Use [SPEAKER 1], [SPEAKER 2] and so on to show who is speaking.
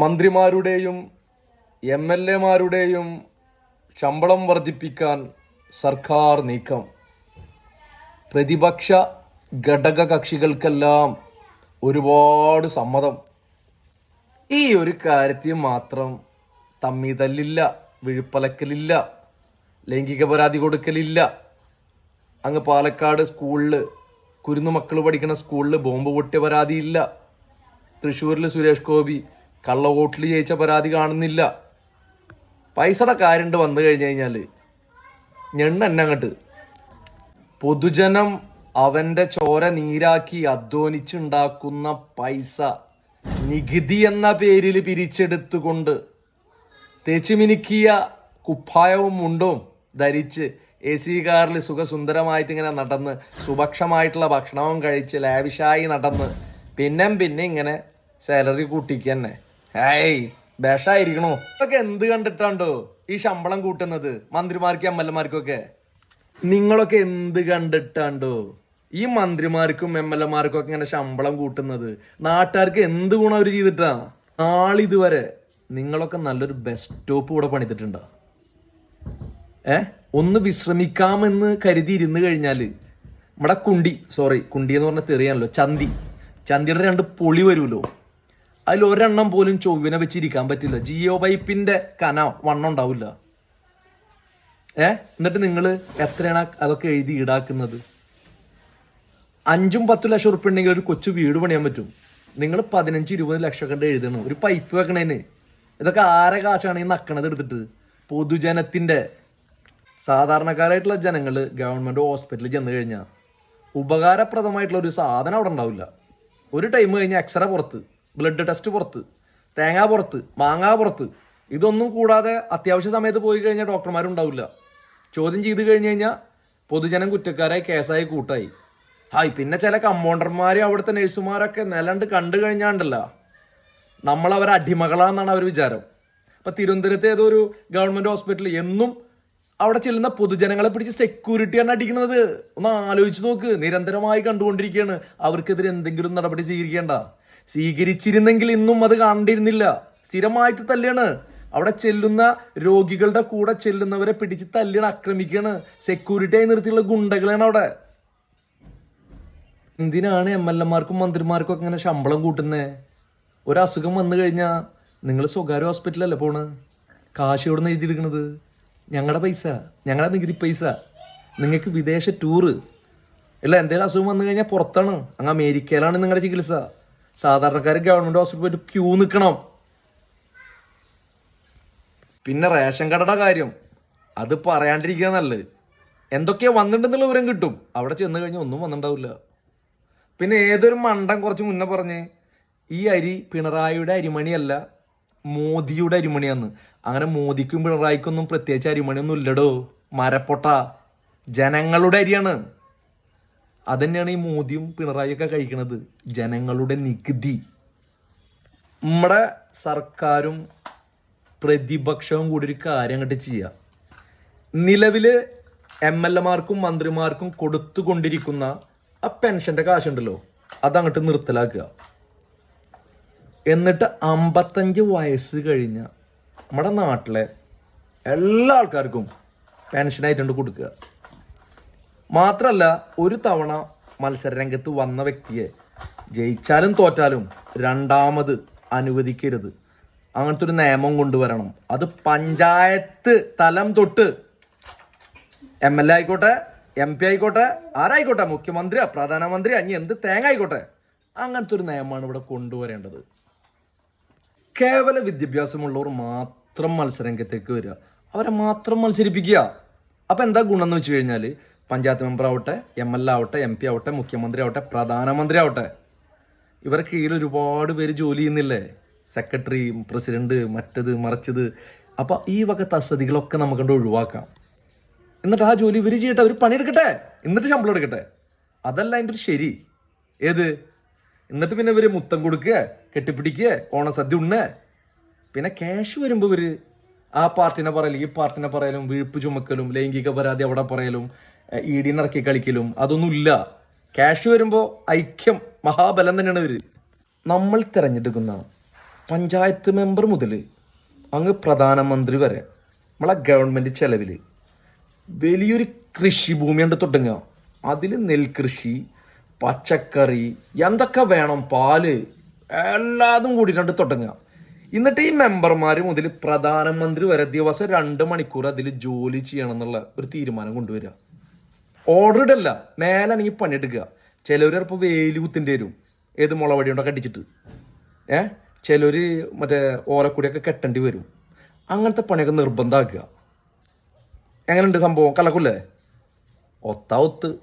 [SPEAKER 1] മന്ത്രിമാരുടെയും M L എമാരുടെയും ശമ്പളം വർദ്ധിപ്പിക്കാൻ സർക്കാർ നീക്കം. പ്രതിപക്ഷ ഘടക കക്ഷികൾക്കെല്ലാം ഒരുപാട് സമ്മതം. ഈ ഒരു കാര്യത്തിൽ മാത്രം തമ്മി തല്ലില്ല വിഴുപ്പലക്കലില്ല ലൈംഗിക പരാതി കൊടുക്കലില്ല. അങ്ങ് പാലക്കാട് സ്കൂളിൽ കുരുന്നു മക്കൾ പഠിക്കുന്ന സ്കൂളിൽ ബോംബ് പൊട്ടിയ പരാതിയില്ല. തൃശ്ശൂരിൽ സുരേഷ് ഗോപി കള്ളവോട്ടിൽ ജയിച്ച പരാതി കാണുന്നില്ല. പൈസയുടെ കാര്യണ്ട് വന്നു കഴിഞ്ഞു കഴിഞ്ഞാൽ ഞെണ്ണ എന്നെ അങ്ങോട്ട്. പൊതുജനം അവന്റെ ചോര നീരാക്കി അധ്വാനിച്ചുണ്ടാക്കുന്ന പൈസ നികുതി എന്ന പേരിൽ പിരിച്ചെടുത്തുകൊണ്ട് തേച്ചുമിനുക്കിയ കുപ്പായവും മുണ്ടും ധരിച്ച് എ സി കാറിൽ സുഖസുന്ദരമായിട്ട് ഇങ്ങനെ നടന്ന് സുഭക്ഷമായിട്ടുള്ള ഭക്ഷണവും കഴിച്ച് ലാവിഷായി നടന്ന് പിന്നെയും പിന്നെ ഇങ്ങനെ സാലറി കൂട്ടിക്ക് തന്നെ. ഏയ് വിഷായിരിക്കണോ ഇതൊക്കെ എന്ത് കണ്ടിട്ടാണ്ടോ ഈ ശമ്പളം കൂട്ടുന്നത്? മന്ത്രിമാർക്കും എം എൽ എമാർക്കും നിങ്ങളൊക്കെ എന്ത് കണ്ടിട്ടാണ്ടോ? ഈ മന്ത്രിമാർക്കും എം എൽ എമാർക്കും ഒക്കെ ഇങ്ങനെ ശമ്പളം കൂട്ടുന്നത്. നാട്ടുകാർക്ക് എന്ത് ഗുണം അവർ ചെയ്തിട്ടാ? നാളിതുവരെ നിങ്ങളൊക്കെ നല്ലൊരു ബസ് സ്റ്റോപ്പ് കൂടെ പണിതിട്ടുണ്ടോ? ഏ? ഒന്ന് വിശ്രമിക്കാമെന്ന് കരുതി ഇരുന്ന് കഴിഞ്ഞാൽ നമ്മുടെ കുണ്ടി സോറി കുണ്ടി എന്ന് പറഞ്ഞ തെറിയാണല്ലോ ചന്തി. ചന്തിയുടെ രണ്ട് പൊളി വരുമല്ലോ. അതിൽ ഒരെണ്ണം പോലും ചൊവ്വിനെ വെച്ചിരിക്കാൻ പറ്റില്ല. ജിയോ പൈപ്പിന്റെ കന വണ്ണം ഉണ്ടാവില്ല. ഏ? എന്നിട്ട് നിങ്ങൾ എത്രയാണ് അതൊക്കെ എഴുതി ഈടാക്കുന്നത്? അഞ്ചും പത്തും ലക്ഷം ഉറുപ്പ് ഉണ്ടെങ്കിൽ ഒരു കൊച്ചു വീട് പണിയാൻ പറ്റും. നിങ്ങൾ പതിനഞ്ച് ഇരുപത് ലക്ഷം കണ്ട് എഴുതണം. ഒരു പൈപ്പ് വെക്കണേന് ഇതൊക്കെ ആരെ കാശാണ് ഈ നക്കണത് എടുത്തിട്ട്? പൊതുജനത്തിന്റെ സാധാരണക്കാരായിട്ടുള്ള ജനങ്ങൾ ഗവൺമെന്റ് ഹോസ്പിറ്റലിൽ ചെന്ന് കഴിഞ്ഞാൽ ഉപകാരപ്രദമായിട്ടുള്ള ഒരു സാധനം അവിടെ ഉണ്ടാവില്ല. ഒരു ടൈം കഴിഞ്ഞാൽ എക്സ്റേ പുറത്ത്. ബ്ലഡ് ടെസ്റ്റ് പുറത്ത് തേങ്ങ പുറത്ത് മാങ്ങ പുറത്ത്. ഇതൊന്നും കൂടാതെ അത്യാവശ്യ സമയത്ത് പോയി കഴിഞ്ഞാൽ ഡോക്ടർമാരുണ്ടാവില്ല. ചോദ്യം ചെയ്ത് കഴിഞ്ഞ് കഴിഞ്ഞാൽ പൊതുജനം കുറ്റക്കാരായി കേസായി കൂട്ടായി. ഹായ് പിന്നെ ചില കമ്പൗണ്ടർമാരും അവിടുത്തെ നഴ്സുമാരൊക്കെ നിലണ്ട് കണ്ടു കഴിഞ്ഞാണ്ടല്ല. നമ്മൾ അവരെ അടിമകളാന്നാണ് അവർ വിചാരം. ഇപ്പം തിരുവനന്തപുരത്തെ ഏതോ ഒരു ഗവൺമെന്റ് ഹോസ്പിറ്റലിൽ എന്നും അവിടെ ചെല്ലുന്ന പൊതുജനങ്ങളെ പിടിച്ച് സെക്യൂരിറ്റിയാണ് അടിക്കുന്നത് ഒന്ന് ആലോചിച്ച് നോക്ക്. നിരന്തരമായി കണ്ടുകൊണ്ടിരിക്കുകയാണ്. അവർക്കെതിരെ എന്തെങ്കിലും നടപടി സ്വീകരിക്കേണ്ട. സ്വീകരിച്ചിരുന്നെങ്കിൽ ഇന്നും അത് കണ്ടിരുന്നില്ല. സ്ഥിരമായിട്ട് തല്ലിയാണ് അവിടെ ചെല്ലുന്ന രോഗികളുടെ കൂടെ ചെല്ലുന്നവരെ പിടിച്ച് തല്ലിയാണ് ആക്രമിക്കുകയാണ് സെക്യൂരിറ്റി ആയി നിർത്തിയുള്ള ഗുണ്ടകളാണ് അവിടെ. എന്തിനാണ് എം എൽ എമാർക്കും മന്ത്രിമാർക്കും ഒക്കെ ഇങ്ങനെ ശമ്പളം കൂട്ടുന്നത് ഒരു അസുഖം വന്നു കഴിഞ്ഞാൽ നിങ്ങൾ സ്വകാര്യ ഹോസ്പിറ്റലല്ലേ പോണ്? കാശ് എവിടെ നിന്ന് എഴുതിയെടുക്കണത്? ഞങ്ങളുടെ പൈസ ഞങ്ങളുടെ നികുതി പൈസ. നിങ്ങൾക്ക് വിദേശ ടൂറ് അല്ല എന്തെങ്കിലും അസുഖം വന്നു കഴിഞ്ഞാൽ പുറത്താണ്. അങ്ങ് അമേരിക്കയിലാണ് നിങ്ങളുടെ ചികിത്സ. സാധാരണക്കാർ ഗവൺമെന്റ് ഹോസ്പിറ്റൽ പോയിട്ട് ക്യൂ നിൽക്കണം പിന്നെ റേഷൻ കടയുടെ കാര്യം. അത് പറയാണ്ടിരിക്കുക നല്ലത്. എന്തൊക്കെയാ വന്നിട്ടുണ്ടെന്നുള്ള വിവരം കിട്ടും. അവിടെ ചെന്ന് കഴിഞ്ഞാൽ ഒന്നും വന്നിട്ടുണ്ടാവില്ല. പിന്നെ ഏതൊരു മണ്ടം കുറച്ച് മുന്നേ പറഞ്ഞ് ഈ അരി പിണറായിയുടെ അരിമണിയല്ല മോദിയുടെ അരിമണിയാന്ന്. അങ്ങനെ മോദിക്കും പിണറായിക്കൊന്നും പ്രത്യേകിച്ച് അരിമണിയൊന്നും ഇല്ലടോ. മരപ്പൊട്ട. ജനങ്ങളുടെ അരിയാണ്. അതന്നെയാണ് ഈ മോദിയും പിണറായിയൊക്കെ കഴിക്കുന്നത് ജനങ്ങളുടെ നികുതി. നമ്മുടെ സർക്കാരും പ്രതിപക്ഷവും കൂടി ഒരു കാര്യം അങ്ങോട്ട് ചെയ്യുക നിലവിൽ എം എൽ എമാർക്കും മന്ത്രിമാർക്കും കൊടുത്തുകൊണ്ടിരിക്കുന്ന ആ പെൻഷന്റെ കാശുണ്ടല്ലോ അതങ്ങോട്ട് നിർത്തലാക്കുക. എന്നിട്ട് അമ്പത്തഞ്ച് വയസ്സ് കഴിഞ്ഞ നമ്മുടെ നാട്ടിലെ എല്ലാ ആൾക്കാർക്കും പെൻഷനായിട്ടുണ്ട് കൊടുക്കുക. മാത്രല്ല ഒരു തവണ മത്സരരംഗത്ത് വന്ന വ്യക്തിയെ ജയിച്ചാലും തോറ്റാലും രണ്ടാമത് അനുവദിക്കരുത്. അങ്ങനത്തെ ഒരു നിയമം കൊണ്ടുവരണം. അത് പഞ്ചായത്ത് തലം തൊട്ട് എം എൽ എ ആയിക്കോട്ടെ എം പി ആയിക്കോട്ടെ ആരായിക്കോട്ടെ മുഖ്യമന്ത്രിയാ പ്രധാനമന്ത്രിയാ ഇനി എന്ത് തേങ്ങ ആയിക്കോട്ടെ അങ്ങനത്തെ ഒരു നിയമമാണ് ഇവിടെ കൊണ്ടുവരേണ്ടത്. കേവല വിദ്യാഭ്യാസമുള്ളവർ മാത്രം മത്സരരംഗത്തേക്ക് വരിക. അവരെ മാത്രം മത്സരിപ്പിക്കുക. അപ്പൊ എന്താ ഗുണം എന്ന് വെച്ച് കഴിഞ്ഞാൽ പഞ്ചായത്ത് മെമ്പർ ആവട്ടെ എം എൽ എ ആവട്ടെ എം പി ആവട്ടെ മുഖ്യമന്ത്രി ആവട്ടെ പ്രധാനമന്ത്രി ആവട്ടെ. ഇവരെ കീഴിൽ ഒരുപാട് പേര് ജോലി ചെയ്യുന്നില്ലേ? സെക്രട്ടറി പ്രസിഡന്റ് മറ്റത് മറിച്ചത്. അപ്പോൾ ഈ വക തസ്തികളൊക്കെ നമുക്ക് കൊണ്ട് ഒഴിവാക്കാം. എന്നിട്ട് ആ ജോലി ഇവർ ചെയ്യട്ടെ അവർ പണിയെടുക്കട്ടെ. എന്നിട്ട് ശമ്പളം എടുക്കട്ടെ. അതല്ല അതിന്റെ ഒരു ശരി. ഏത്? എന്നിട്ട് പിന്നെ ഇവർ മുത്തം കൊടുക്കുക കെട്ടിപ്പിടിക്കുക ഓണസദ്യ ഉണ്ണ പിന്നെ ക്യാഷ് വരുമ്പോൾ ഇവർ ആ പാർട്ടിനെ പറയലും ഈ പാർട്ടിനെ പറയലും വീഴ്പ്പ് ചുമക്കലും ലൈംഗിക പരാതി അവിടെ പറയലും ഇ ഡി നിറക്കി കളിക്കലും അതൊന്നുമില്ല. ക്യാഷ് വരുമ്പോൾ ഐക്യം മഹാബലം തന്നെയാണ് ഇവർ നമ്മൾ തിരഞ്ഞെടുക്കുന്ന പഞ്ചായത്ത് മെമ്പർ മുതൽ അങ്ങ് പ്രധാനമന്ത്രി വരെ നമ്മളെ ഗവൺമെന്റ് ചെലവിൽ വലിയൊരു കൃഷിഭൂമിയുണ്ട് തുടങ്ങുക. അതിൽ നെൽകൃഷി പച്ചക്കറി എന്തൊക്കെ വേണം പാൽ എല്ലാതും കൂടിയിട്ടുണ്ട് തുടങ്ങുക. എന്നിട്ട് ഈ മെമ്പർമാർ മുതൽ പ്രധാനമന്ത്രി വരെ ദിവസം രണ്ട് മണിക്കൂർ അതിൽ ജോലി ചെയ്യണം എന്നുള്ള ഒരു തീരുമാനം കൊണ്ടുവരിക. ഓർഡർ ഇടല്ല. മേലാണെങ്കിൽ പണിയെടുക്കുക. ചിലവർ ചിലപ്പോൾ വേലി കുത്തിന്റെ വരും. ഏത് മുളവടി കൊണ്ടൊക്കെ അടിച്ചിട്ട്. ഏ? ചിലർ മറ്റേ ഓലക്കുടിയൊക്കെ കെട്ടേണ്ടി വരും. അങ്ങനത്തെ പണിയൊക്കെ നിർബന്ധമാക്കുക. എങ്ങനെയുണ്ട് സംഭവം? കലക്കൂല്ലേ ഒത്ത ഒത്ത്.